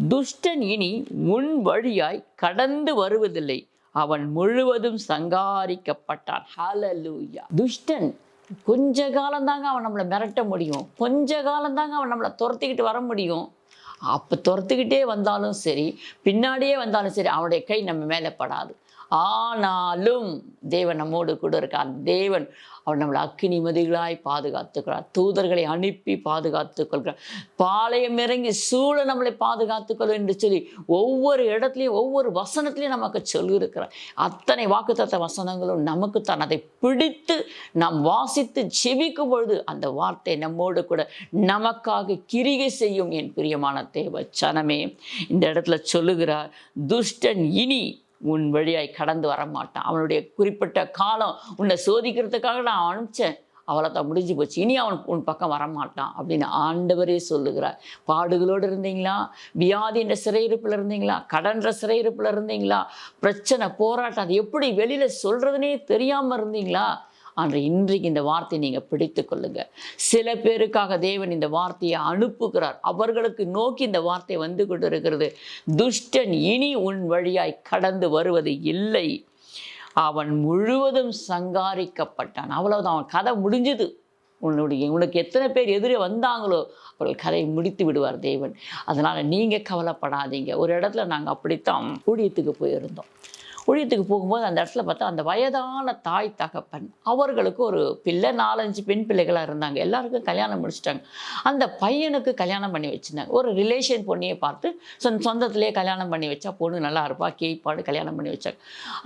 துஷ்டன் இனி உன் வழியாய் கடந்து வருவதில்லை. அவன் முழுவதும் சங்காரிக்கப்பட்டான். ஹalleluya துஷ்டன் கொஞ்ச காலம்தாங்க அவன் நம்மளை மிரட்ட முடியும். கொஞ்ச காலம்தாங்க அவன் நம்மளை துரத்திக்கிட்டு வர முடியும். அப்போ துரத்துக்கிட்டே வந்தாலும் சரி பின்னாடியே வந்தாலும் சரி அவனுடைய கை நம்ம மேலே படாது. ஆனாலும் தேவன் நம்மோடு கூட இருக்கார். தேவன் அவர் நம்மளை அக்கினி மதிகளாய் பாதுகாத்துக்கிறார் தூதர்களை அனுப்பி பாதுகாத்து கொள்கிறார் பாளையம் இறங்கி சூழ நம்மளை பாதுகாத்துக்கொள் என்று சொல்லி ஒவ்வொரு இடத்துலையும் ஒவ்வொரு வசனத்திலையும் நமக்கு சொல்லியிருக்கிறார். அத்தனை வாக்குத்தத்த வசனங்களும் நமக்குத்தான். அதை பிடித்து நாம் வாசித்து செவிக்கும் பொழுது அந்த வார்த்தை நம்மோடு கூட நமக்காக கிரிகை செய்யும் என் பிரியமான தேவ சனமே இந்த இடத்துல சொல்லுகிறார் துஷ்டன் இனி உன் வழியாய் கடந்து வர மாட்டான் அவனுடைய குறிப்பிட்ட காலம் உன்னை சோதிக்கிறதுக்காக நான் அனுப்பிச்சேன். அவளை தான் முடிஞ்சு போச்சு. இனி அவன் உன் பக்கம் வரமாட்டான் அப்படின்னு ஆண்டவரே சொல்லுகிறார். பாடுகளோடு இருந்தீங்களா? வியாதி என்ற சிறையிருப்பில் இருந்தீங்களா? கடன்ற சிறையிருப்பில் இருந்தீங்களா? பிரச்சனை போராட்டம் அது எப்படி வெளியில் சொல்கிறதுனே தெரியாமல் இருந்தீங்களா? ஆனால் இன்றைக்கு இந்த வார்த்தையை நீங்கள் பிடித்து கொள்ளுங்க. சில பேருக்காக தேவன் இந்த வார்த்தையை அனுப்புகிறார். அவர்களுக்கு நோக்கி இந்த வார்த்தை வந்து கொண்டு இருக்கிறது துஷ்டன் இனி உன் வழியாய் கடந்து வருவது இல்லை. அவன் முழுவதும் சங்காரிக்கப்பட்டான். அவ்வளவுதான். அவன் கதை முடிஞ்சுது. உன்னுடைய உனக்கு எத்தனை பேர் எதிரே வந்தாங்களோ அவர்கள் கதையை முடித்து விடுவார் தேவன். அதனால் நீங்கள் கவலைப்படாதீங்க. ஒரு இடத்துல நாங்கள் அப்படித்தான் ஊழியத்துக்கு போயிருந்தோம். ஊழியத்துக்கு போகும்போது அந்த இடத்துல பார்த்தா அந்த வயதான தாய் தகப்பன். அவர்களுக்கு ஒரு பிள்ளை நாலஞ்சு பெண் பிள்ளைகளாக இருந்தாங்க. எல்லாருக்கும் கல்யாணம் முடிச்சிட்டாங்க. அந்த பையனுக்கு கல்யாணம் பண்ணி வச்சுருந்தாங்க. ஒரு ரிலேஷன் பொண்ணையை பார்த்து சொந்த சொந்தத்திலேயே கல்யாணம் பண்ணி வச்சா பொண்ணு நல்லா இருப்பா கேய்ப்பாடு கல்யாணம் பண்ணி வச்சாங்க.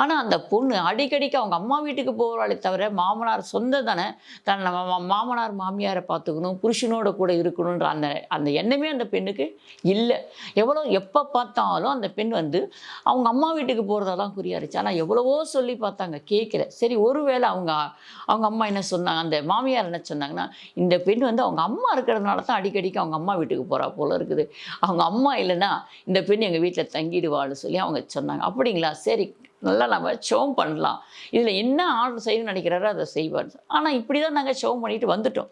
ஆனால் அந்த பொண்ணு அடிக்கடிக்கு அவங்க அம்மா வீட்டுக்கு போகிறாளே தவிர மாமனார் சொந்த தானே தன் நம்ம மாமனார் மாமியாரை பார்த்துக்கணும் புருஷனோட கூட இருக்கணுன்ற அந்த அந்த எண்ணமே அந்த பெண்ணுக்கு இல்லை. எவ்வளோ எப்போ பார்த்தாலும் அந்த பெண் வந்து அவங்க அம்மா வீட்டுக்கு போகிறதெல்லாம் குறி புரியாருச்சு ஆனால் எவ்வளவோ சொல்லி பார்த்தாங்க கேட்கல சரி ஒருவேளை அவங்க அவங்க அம்மா என்ன சொன்னாங்க? அந்த மாமியார் என்ன சொன்னாங்கன்னா இந்த பெண் வந்து அவங்க அம்மா இருக்கிறதுனால தான் அடிக்கடிக்கு அவங்க அம்மா வீட்டுக்கு போகிறா போல இருக்குது. அவங்க அம்மா இல்லைன்னா இந்த பெண் எங்கள் வீட்டில் தங்கிடுவாள்னு சொல்லி அவங்க சொன்னாங்க. அப்படிங்களா? சரி நல்லா நம்ம ஷோம் பண்ணலாம். இதில் என்ன ஆர்டர் செய்யணும்னு நினைக்கிறாரோ அதை செய்வார். ஆனால் இப்படி தான் நாங்கள் ஷோம் பண்ணிட்டு வந்துட்டோம்.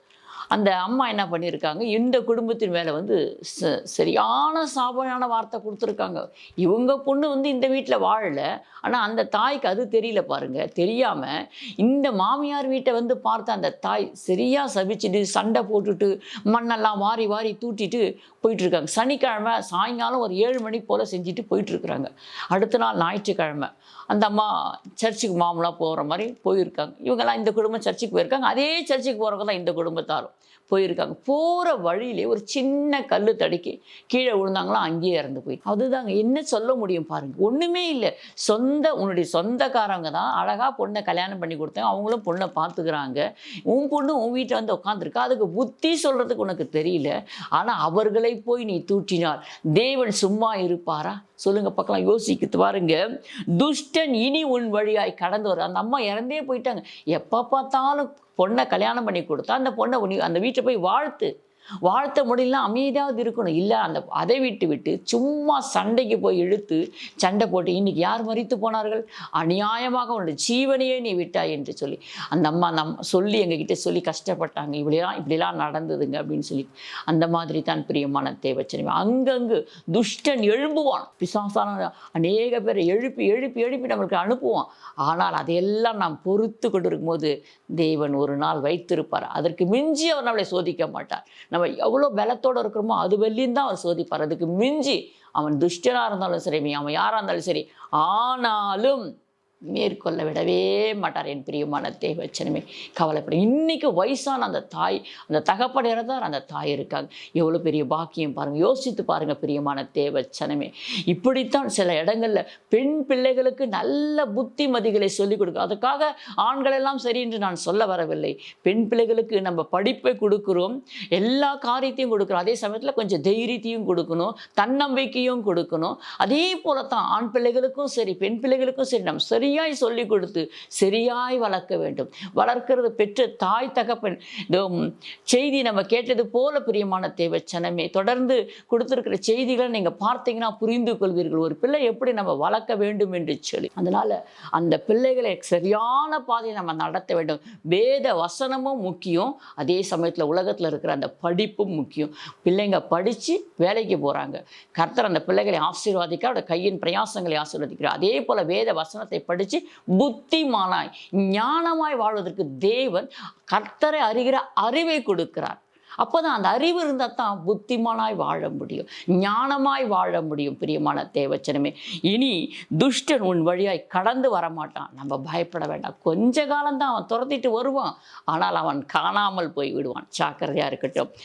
அந்த அம்மா என்ன பண்ணியிருக்காங்க இந்த குடும்பத்தின் மேலே வந்து ச- சரியான சாபமான வார்த்தை கொடுத்துருக்காங்க. இவங்க பொண்ணு வந்து இந்த வீட்டில் வாழலை. ஆனால் அந்த தாய்க்கு அது தெரியல பாருங்கள் தெரியாமல் இந்த மாமியார் வீட்டை வந்து பார்த்து அந்த தாய் சரியாக சபிச்சுட்டு சண்டை போட்டுட்டு மண்ணெல்லாம் வாரி வாரி தூட்டிட்டு போயிட்டுருக்காங்க. சனிக்கிழமை சாயங்காலம் ஒரு ஏழு மணி போல் செஞ்சுட்டு போயிட்டுருக்குறாங்க. அடுத்த நாள் ஞாயிற்றுக்கிழமை அந்த அம்மா சர்ச்சுக்கு மாமலாக போகிற மாதிரி போயிருக்காங்க. இவங்கெல்லாம் இந்த குடும்பம் சர்ச்சுக்கு போயிருக்காங்க. அதே சர்ச்சுக்கு போகிறவங்க தான் இந்த குடும்பத்தாரும். போயிருக்காங்க. போகிற வழியிலே ஒரு சின்ன கல் தடுக்கி கீழே விழுந்தாங்களாம் அங்கேயே இறந்து போய். அதுதாங்க. என்ன சொல்ல முடியும் பாருங்க. ஒன்றுமே இல்லை. சொந்த உன்னுடைய சொந்தக்காரங்க தான் அழகாக பொண்ணை கல்யாணம் பண்ணி கொடுத்தாங்க அவங்களும் பொண்ணை பார்த்துக்கிறாங்க. உன் பொண்ணு உன் வீட்டில் வந்து உட்காந்துருக்கா அதுக்கு புத்தி சொல்கிறதுக்கு உனக்கு தெரியல. ஆனால் அவர்களை போய் நீ தூற்றினால் தேவன் சும்மா இருப்பாரா? சொல்லுங்க பார்க்கலாம். யோசிக்கிட்டு பாருங்க. துஷ்டன் இனி உன் வழியாய் கடந்து வர அந்த அம்மா இறந்தே போயிட்டாங்க. எப்போ பார்த்தாலும் பொண்ணை கல்யாணம் பண்ணி கொடுத்தா அந்த பொண்ணை அந்த வீட்டில் போய் வாழ்த்து. வாழ்த்த முடியல அமைதியாவது இருக்கணும். இல்லை அந்த அதை விட்டு விட்டு சும்மா சண்டைக்கு போய் இழுத்து சண்டை போட்டு இன்னைக்கு யார் மறித்து போனார்கள்? அநியாயமாக உன்னுடைய ஜீவனையே நீ விட்டாய் என்று சொல்லி அந்த அம்மா நம் சொல்லி எங்ககிட்ட சொல்லி கஷ்டப்பட்டாங்க. இப்படிலாம் இப்படிலாம் நடந்ததுங்க அப்படின்னு சொல்லி அந்த மாதிரி தான் பிரியமான தேவச்சனி அங்கங்கு துஷ்டன் எழும்புவான். பிசாசான அநேக பேரை எழுப்பி எழுப்பி எழுப்பி நம்மளுக்கு அனுப்புவான். ஆனால் அதையெல்லாம் நாம் பொறுத்து கொண்டு இருக்கும்போது தேவன் ஒரு நாள் வைத்திருப்பார். அதற்கு மிஞ்சி அவர் நம்மளை சோதிக்க மாட்டார். நம்ம எவ்வளோ பலத்தோடு இருக்கிறோமோ அது வெளியும் தான் அவர் சோதிப்பார். அதுக்கு மிஞ்சி அவன் துஷ்டனாக இருந்தாலும் சரி அவன் யாராக இருந்தாலும் சரி ஆனாலும் மேற்கொள்ள விடவே மாட்டார் என் பிரியமான தேவச்சனமே. கவலைப்படும் இன்றைக்கி வயசான அந்த தாய் அந்த தகப்பன் அந்த தாய் இருக்காங்க. எவ்வளோ பெரிய பாக்கியம் பாருங்கள் யோசித்து பாருங்கள் பிரியமான தேவச்சனமே. இப்படித்தான் சில இடங்களில் பெண் பிள்ளைகளுக்கு நல்ல புத்திமதிகளை சொல்லிக் கொடுக்கும் அதுக்காக ஆண்களெல்லாம் சரி என்று நான் சொல்ல வரவில்லை. பெண் பிள்ளைகளுக்கு நம்ம படிப்பை கொடுக்குறோம். எல்லா காரியத்தையும் கொடுக்குறோம். அதே சமயத்தில் கொஞ்சம் தைரியத்தையும் கொடுக்கணும். தன்னம்பிக்கையும் கொடுக்கணும். அதே போல தான் ஆண் பிள்ளைகளுக்கும் சரி பெண் பிள்ளைகளுக்கும் சரி நம்ம சரி சரியாய் சொல்லிக் கொடுத்து சரியாய் வளர்க்க வேண்டும். வளர்க்கிறது பெற்ற தாய் தகப்பன். செய்தி நம்ம கேட்டது போல பிரியமான தேவச்சனமே தொடர்ந்து கொடுத்துருக்கிற செய்திகளை நீங்கள் பார்த்தீங்கன்னா புரிந்து கொள்வீர்கள். ஒரு பிள்ளை எப்படி நம்ம வளர்க்க வேண்டும் என்று சொல்லி. அதனால அந்த பிள்ளைகளை சரியான பாதையை நம்ம நடத்த வேண்டும். வேத வசனமும் முக்கியம். அதே சமயத்தில் உலகத்தில் இருக்கிற அந்த படிப்பும் முக்கியம். பிள்ளைங்க படித்து வேலைக்கு போகிறாங்க கர்த்தர் அந்த பிள்ளைகளை ஆசீர்வாதிக்க அவருடைய கையின் பிரயாசங்களை ஆசீர்வதிக்கிறார். அதே போல் வேத வசனத்தை படித்து புத்திமானாய் ஞானமாய் வாழ்வதற்கு தேவன் கர்த்தரை அறிகிற அறிவை கொடுக்கிறார். அப்போதான் அந்த அறிவு இருந்தால் தான் புத்திமானாய் வாழ முடியும் ஞானமாய் வாழ முடியும் பிரியமான தேவச்சனமே. இனி துஷ்டன் உன் வழியாய் கடந்து வரமாட்டான். நம்ம பயப்பட வேண்டாம். கொஞ்ச காலம்தான் அவன் துரத்திட்டு வருவான். ஆனால் அவன் காணாமல் போய் விடுவான் ஜாக்கிரதையாக இருக்கட்டும்.